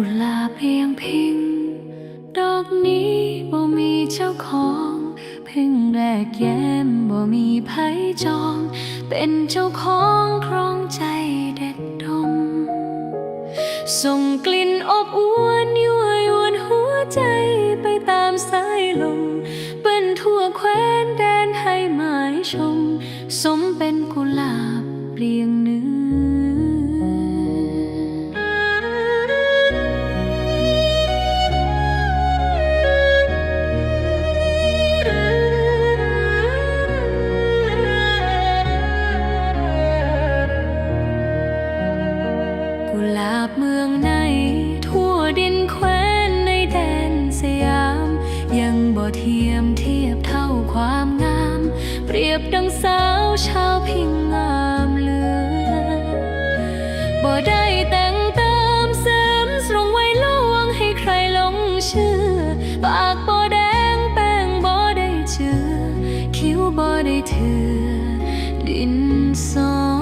ุลาเพียงพิง ดอกนี้บ่มีเจ้าของเพิ่งแรกแย้มบ่มีไผจอง เป็นเจ้าของครองใจเด็ดดม ส่งกลิ่นอบอวนยั่วยวนหัวใจไปตามสายลมเปิ้นทั่วแคว้นแดนให้หมายชม สมเป็นกุหลาบเปลียง กุหลาบเมืองใน ทั่วดินแคว้นในแดนสยาม ยังบ่เทียมเทียบเท่าความงาม เปรียบดังสาวชาวพิงงามเหลือบ่ได้แต่งเติมเสริมสรงไว้ลวงให้ใครหลงเชื่อ ปากบ่แดงแป้งบ่ได้เจือ คิ้วบ่ได้เถือดินสอ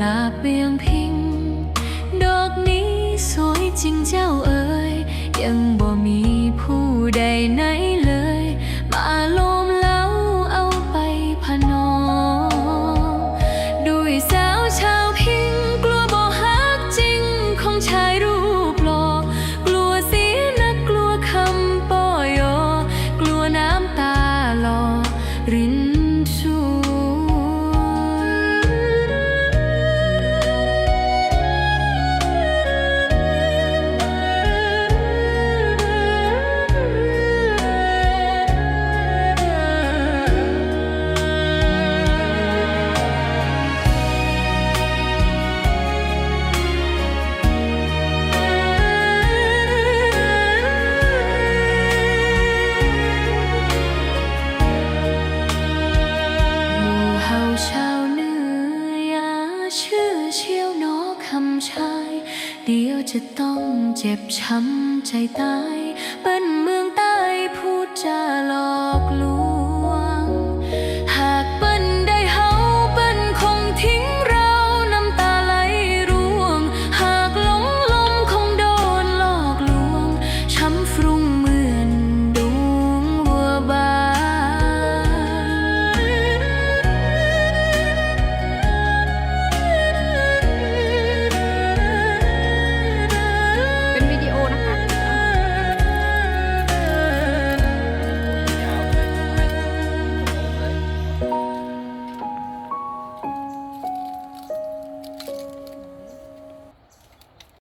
ลาเบียงพิง ดอกนี้สวยจริงเจ้าเอ๋ยยังบ่มีผู้ใดไหนเลย มาโลมแล้วเอาไปพนอด้วยสาวชาวพิง กลัวบ่ฮักจริงของชายรู เชื่อเชี่ยวหนอคำชาย เดี๋ยวจะต้องเจ็บช้ำใจตาย